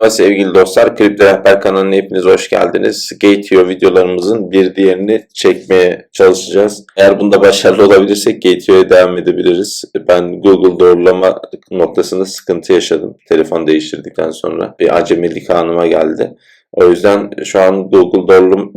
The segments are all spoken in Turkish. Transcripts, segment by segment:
Merhaba sevgili dostlar, Kripto Rehber kanalına hepiniz hoş geldiniz. Gateo videolarımızın bir diğerini çekmeye çalışacağız. Eğer bunda başarılı olabilirsek Gateo'ya devam edebiliriz. Ben Google doğrulama noktasında sıkıntı yaşadım. Telefon değiştirdikten sonra bir acemilik anıma geldi. O yüzden şu an Google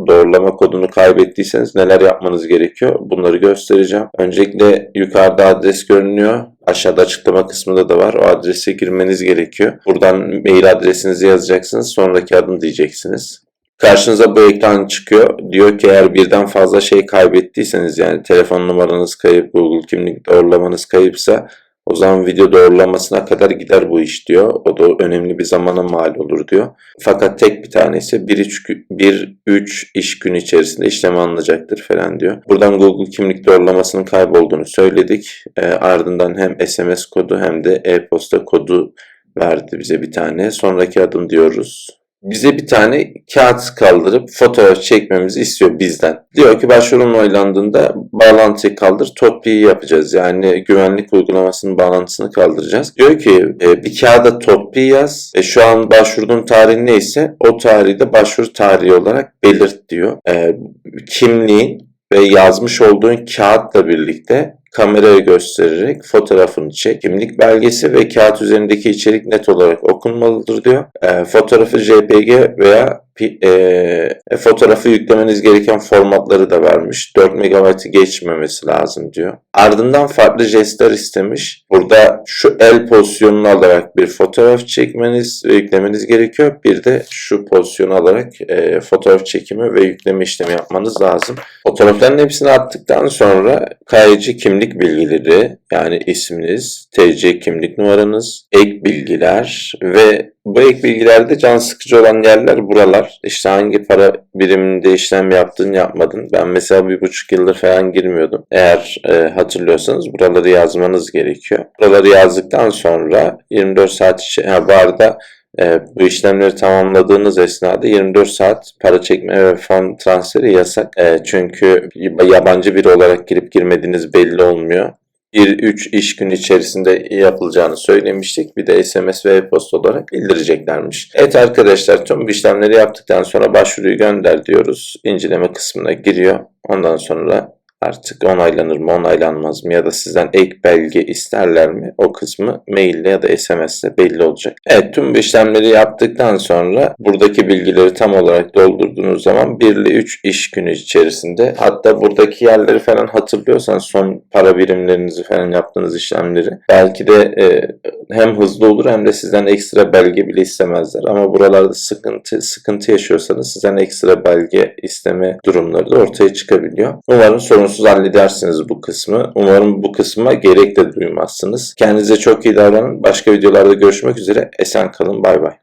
doğrulama, kodunu kaybettiyseniz neler yapmanız gerekiyor bunları göstereceğim. Öncelikle yukarıda adres görünüyor. Aşağıda açıklama kısmında da var. O adrese girmeniz gerekiyor. Buradan mail adresinizi yazacaksınız. Sonraki adım diyeceksiniz. Karşınıza bu ekran çıkıyor. Diyor ki eğer birden fazla şey kaybettiyseniz yani telefon numaranız kayıp, Google kimlik doğrulamanız kayıpsa o zaman video doğrulamasına kadar gider bu iş diyor. O da önemli bir zamana mal olur diyor. Fakat tek bir tanesi 1-3 iş günü içerisinde işlem alınacaktır falan diyor. Buradan Google kimlik doğrulamasının kaybolduğunu söyledik. E, ardından hem SMS kodu hem de e-posta kodu verdi bize bir tane. Sonraki adım diyoruz bize bir tane kağıt kaldırıp fotoğraf çekmemizi istiyor bizden. Diyor ki başvurun oylandığında bağlantıyı kaldır, topi'yi yapacağız. Yani güvenlik uygulamasının bağlantısını kaldıracağız. Diyor ki e, bir kağıda topi yaz. E, şu an başvurduğun tarih neyse o tarihi de başvuru tarihi olarak belirt diyor. E, kimliğin ve yazmış olduğun kağıtla birlikte kameraya göstererek fotoğrafını çek. Kimlik belgesi ve kağıt üzerindeki içerik net olarak okunmalıdır diyor. E, fotoğrafı JPG veya e, fotoğrafı yüklemeniz gereken formatları da vermiş. 4 MB'ı geçmemesi lazım diyor. Ardından farklı jestler istemiş. Burada şu el pozisyonunu alarak bir fotoğraf çekmeniz ve yüklemeniz gerekiyor. Bir de şu pozisyonu alarak e, fotoğraf çekimi ve yükleme işlemi yapmanız lazım. Fotoğrafların hepsini attıktan sonra kayıcı kimlik bilgileri yani isminiz, TC kimlik numaranız, ek bilgiler ve bu ek bilgilerde can sıkıcı olan yerler buralar. İşte hangi para biriminde işlem yaptın yapmadın. Ben mesela bir buçuk yıldır falan girmiyordum. Eğer e, hatırlıyorsanız buraları yazmanız gerekiyor. Buraları yazdıktan sonra 24 saat içi, bu arada e, bu işlemleri tamamladığınız esnada 24 saat para çekme ve fon transferi yasak. E, çünkü yabancı biri olarak girip girmediğiniz belli olmuyor. 1-3 iş günü içerisinde yapılacağını söylemiştik. Bir de SMS ve e-posta olarak bildireceklermiş. Evet arkadaşlar tüm bu işlemleri yaptıktan sonra başvuruyu gönder diyoruz. İnceleme kısmına giriyor. Ondan sonra artık onaylanır mı onaylanmaz mı ya da sizden ek belge isterler mi o kısmı maille ya da SMS ile belli olacak. Evet tüm bu işlemleri yaptıktan sonra buradaki bilgileri tam olarak doldurduğunuz zaman 1 ile 3 iş günü içerisinde hatta buradaki yerleri falan hatırlıyorsan son para birimlerinizi falan yaptığınız işlemleri belki de e, hem hızlı olur hem de sizden ekstra belge bile istemezler ama buralarda sıkıntı sıkıntı yaşıyorsanız sizden ekstra belge isteme durumları da ortaya çıkabiliyor. Umarım sorunsuz halledersiniz bu kısmı. Umarım bu kısma gerek de duymazsınız. Kendinize çok iyi davranın. Başka videolarda görüşmek üzere. Esen kalın. Bay bay.